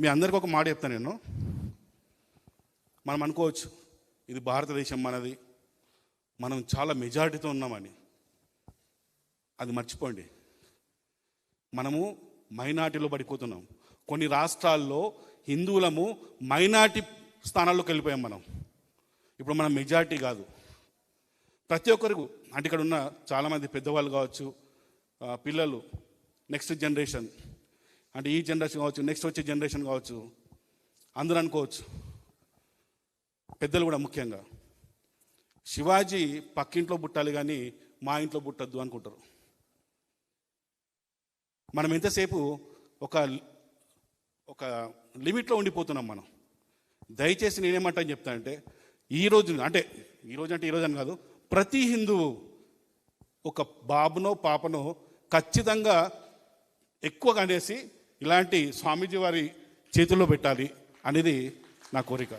మీ అందరికీ ఒక మాట చెప్తాను నేను. మనం అనుకోవచ్చు ఇది భారతదేశం మనది మనం చాలా మెజారిటీతో ఉన్నామని. అది మర్చిపోండి. మనము మైనార్టీలో పడిపోతున్నాం. కొన్ని రాష్ట్రాల్లో హిందువులము మైనార్టీ స్థానాల్లోకి వెళ్ళిపోయాం మనం. ఇప్పుడు మనం మెజారిటీ కాదు. ప్రతి ఒక్కరికి అంటే ఇక్కడ ఉన్న చాలామంది పెద్దవాళ్ళు కావచ్చు పిల్లలు నెక్స్ట్ జనరేషన్ అంటే ఈ జనరేషన్ కావచ్చు నెక్స్ట్ వచ్చే జనరేషన్ కావచ్చు అందరూ అనుకోవచ్చు. పెద్దలు కూడా ముఖ్యంగా. శివాజీ పక్కింట్లో పుట్టాలి కానీ మా ఇంట్లో పుట్టద్దు అనుకుంటారు. మనం ఎంతసేపు ఒక ఒక లిమిట్లో ఉండిపోతున్నాం మనం. దయచేసి నేనేమంటాను చెప్తా అంటే ఈ రోజు అంటే ఈ రోజు అంటే ఈ రోజు అని కాదు ప్రతి హిందువు ఒక బాబునో పాపనో ఖచ్చితంగా ఎక్కువగా అనేసి ఇలాంటి స్వామీజీ వారి చేతుల్లో పెట్టాలి అనేది నా కోరిక.